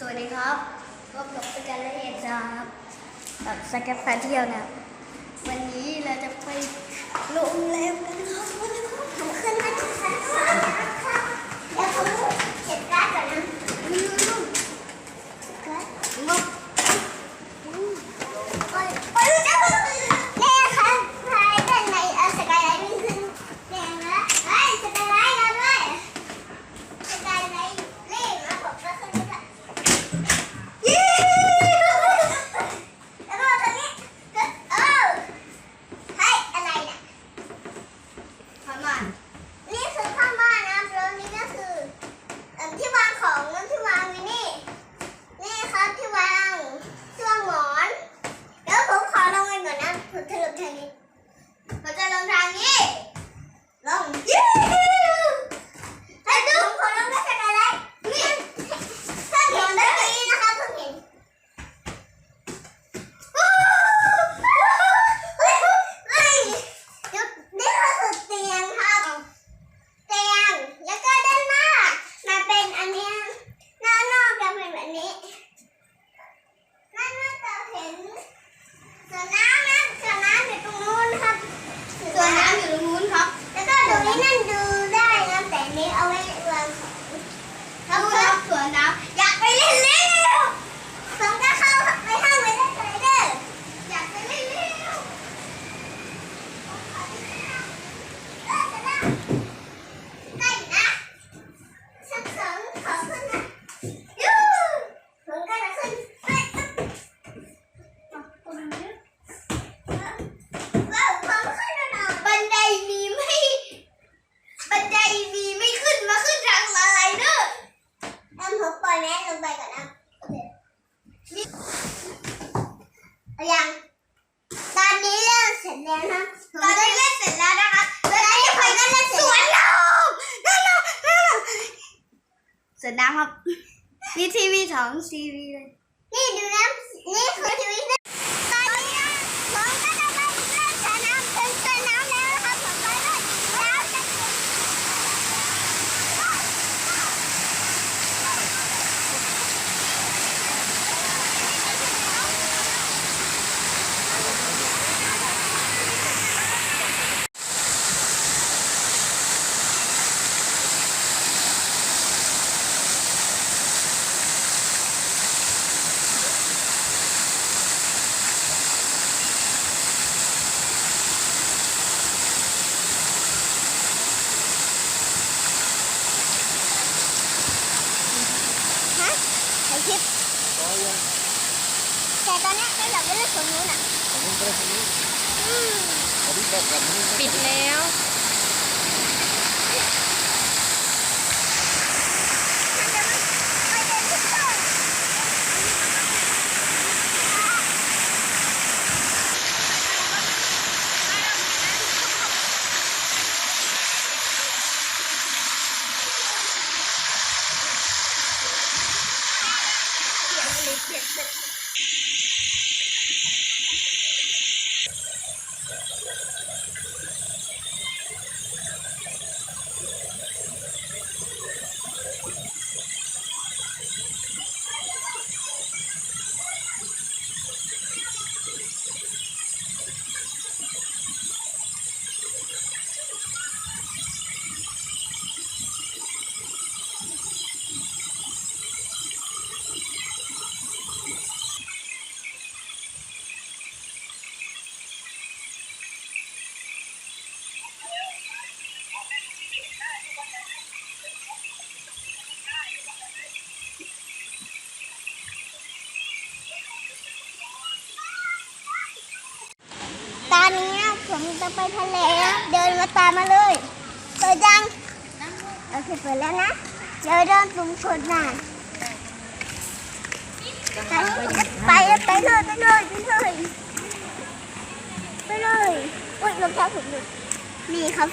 สวัสดีครับพบกับพี่กันและเอ็นดาครับกับสกัดแฟนเที่ยวนะ วันนี้เราจะไปโรงแรมกัน inclusive อนเนี้ยเราอยากไปเล่นสวนนู้นอะของนู้นก็ได้ของนู้นอืมอันนี้แบบแบบนี้ปิดแล้วมันจะไม่ไปเล่นที่ต้นเจ็บเจ็บ ไปทะเลเดินมาตามมาเลย เปิดยังโอเคเปิดแล้วนะ เดี๋ยวเดินสูงสุดน่ะไปไปเลยไปเลยไปเลยไปเลยอุ้ยรองเท้าขุดหลุดมีครับ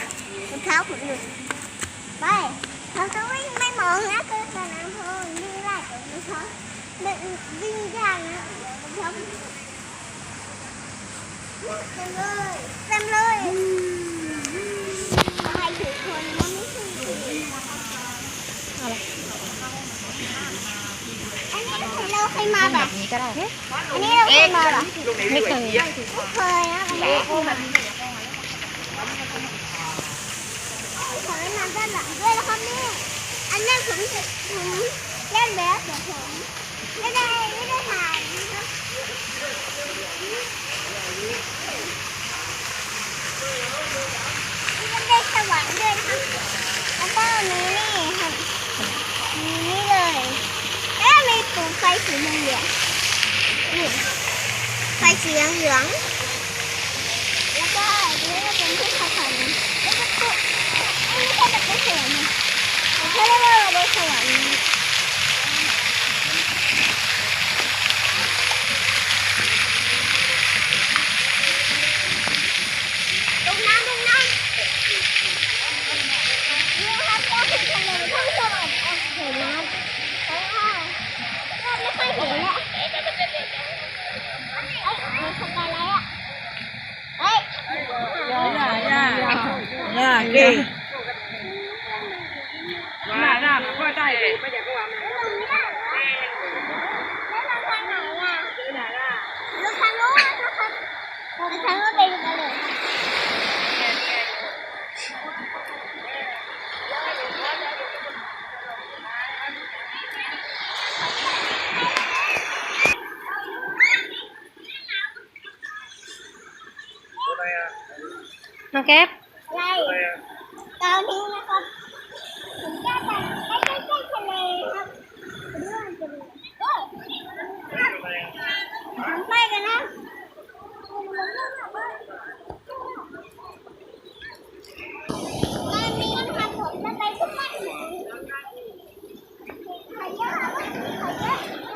รองเท้าขุดหลุดไปเขาจะวิ่งไม่มองนะคือสนามพองวิ่งไล่กับรองเท้าวิ่งยากนะรองเท้า เต็มเลยเต็มเลยใครถือคนก็ไม่ถืออะไรอันนี้เราเคยมาแบบไอันนี้เราเคยมาแบบไม่เคยไม่เคยนะอันนี้ขอเล่นน้ด้านหลังด้วยนะครับแม่อันนั้นผมผมเล่นแบบเดี๋ผมไม่ได้ไม่ได้ถ่ายนะ มันได้สว่างด้วยนะครับแล้วก็มีนี่ครับมีนี่เลย แล้วมีปูไฟสีเหลืองนี่ไฟสีเหลืองแล้วก็นี่ก็เป็นที่ขับผ่านแล้วก็ตัวไม่ใช่แบบไม่สวยนะแต่เขาเรียกว่าเราสวรรค์ลงน้ำลงน้ำนี่ครับก็คือทะเลทั้งสวรรค์เห็นน้ำแล้วก็ก็ไม่ค่อยเห็นแล้วเอ้ยมีสกายไลท์อะเฮ้ย ย่าย่าย่าเก่งย่าย่าพ่อได้ไม่อยากก็ว่ามัน แล้วเราทางไหนอะ ย่าย่า เราทางโน้นนะครับเราทางโน้นไปดูกันเลย น้องแก๊ปไล่ตอนนี้นะครับผมจะไปใกล้ใกล้ใกล้ทะเลครับเรื่องจะมีโอ้ผมไปกันนะตอนนี้นะครับผมจะไปทุกบ้านไหนขายเยอะขายเยอะ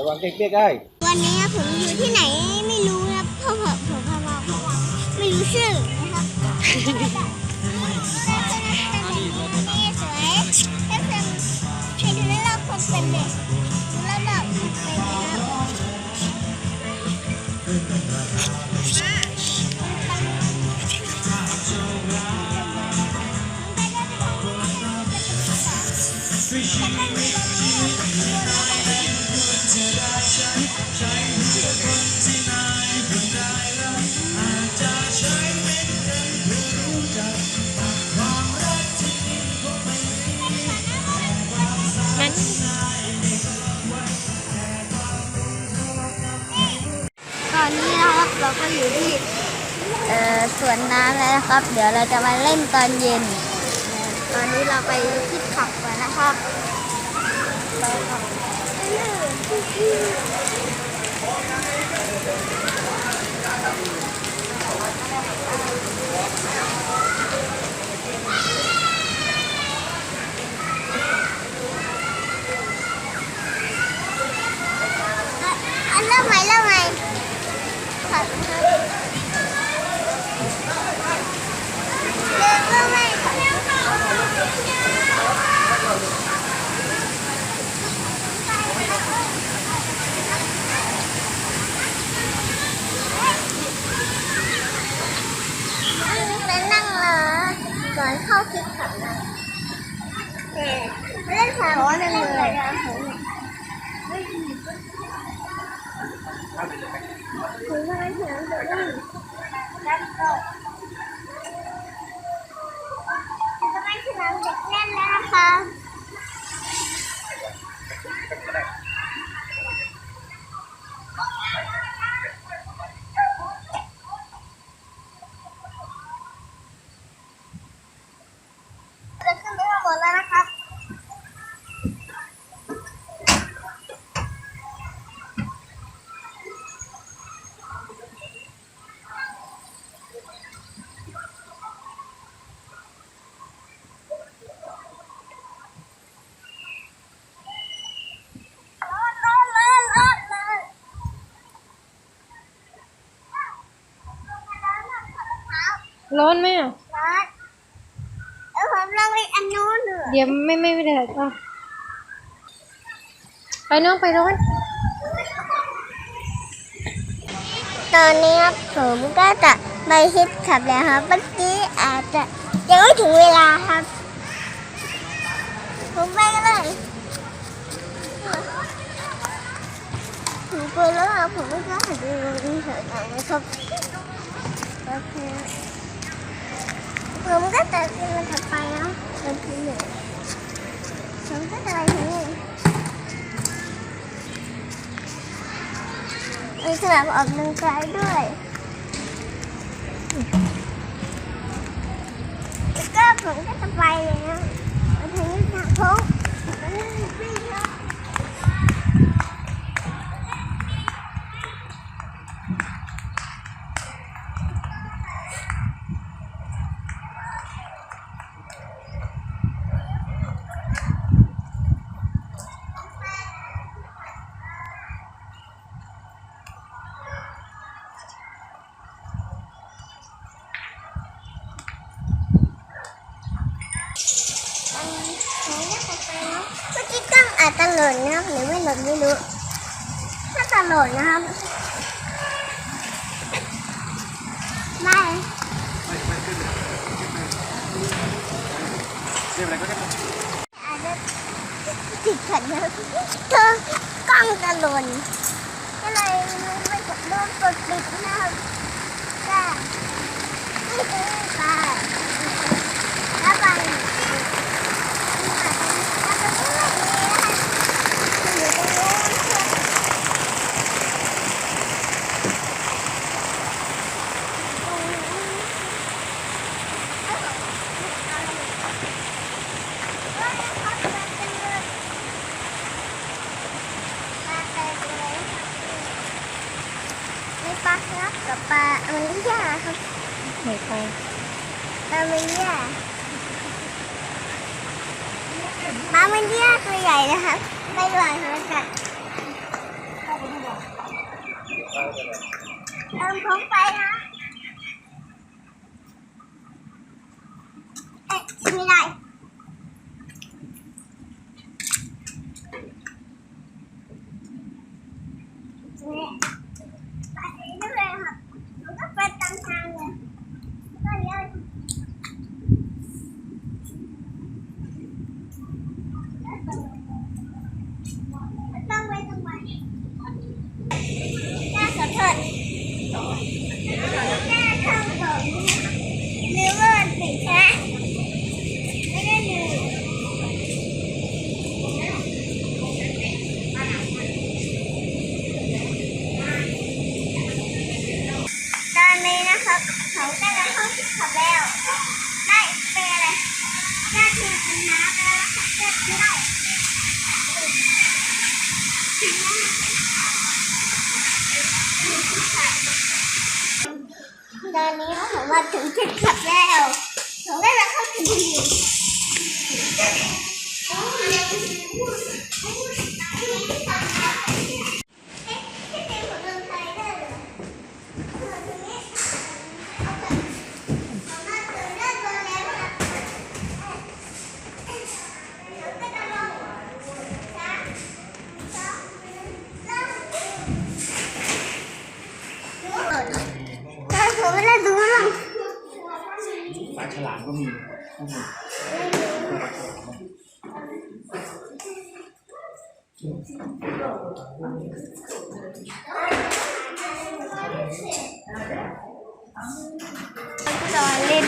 ระวังเตี้ยกันนะกล้าระวังเตี้ยเตี้ยระวังเตี้ยเตี้ยได้วันนี้ผมอยู่ที่ไหนไม่รู้นะเพราะผมผมพามาไม่รู้ชื่อนะครับนี่สวยถ้าเป็นใช้ดูแลเราคนเป็นเด็กระดับเป็น สวนน้ำแล้วนะครับ เดี๋ยวเราจะมาเล่นตอนเย็น ตอนนี้เราไปที่ขับก่อนนะครับไปครับเริ่มใหม่เริ่มใหม่ขอโทษเริ่มเริ่มใหม่ค่ะเป็นนั่งรอก่ อนเข้าคลิปขับนะแต่เล่นสาวหนึ่งเลยนะผมถึงทำไมถึงจะได้แล้วก็ทำไมถึงเด็กเล่นแล้วนะคะจะขึ้นไปข้างบนแล้วนะครับ ร้อนร้อนร้อนร้อนร้อน ร้อนไหมอะร้อนเออผมลองไปอันนู้นดูเดี๋ยวไม่ไม่ไม่ได้อะไปน้องไปร้อนเตอนนี้ครับผมก็จะไปฮิตขับแล้วครับเมื่อกี้อาจจะยังไม่ถึงเวลาครับ ผมไปกันเลยผมไปแล้วครับผมไม่กล้าดูอินเสิร์ตนะครับโอเค ผมก็จะขึ้นถัดไปเนาะมันคือหนึ่งผมก็จะไปที่หนึ่งมีสนามออกกำลังกายด้วยแล้วก็ผมก็จะไปเลยนะมาถึงสนามพงมันไม่มีวิ่งแล้ว อันนี้ผมก็จะไปนะเมื่อกี้กล้องอาจจะ หล่นนะครับหรือไม่หล่นไม่รู้ถ้าจะหล่นนะครับไม่ไม่ไม่ขึ้นเลยเรียกอะไรก็ได้อาจจะติดขัดนะเธอกล้องจะหล่นก็เลยไม่กดโดนกดปิดนะครับก็ไม่ได้ไปแล้วไป มีปลาครับ กับปลาอเมริกครับไม่ไปปลาอเมริกปลาอเมริกตัวใหญ่นะครับไม่ไหวเลยค่ะเติมผมไปนะเอ๊ะไม่ได้เนี่ย ไปเรื่อยๆค่ะมันก็ไปตามทางเลยก็เลี้ยวต้องไปตรงไหนน่าขอโทษน่าทำผมหรือว่ามันผิดใช่ไหมไม่ได้ลืมตอนนี้นะครับเขาก็จะเข้าที่ขับแล้ว ได้เป็นอะไรหน้าที่เป็นน้ำแล้วนะครับจะได้ ตอนนี้ผ มมาถึงจุดขับแล้ว จะเล่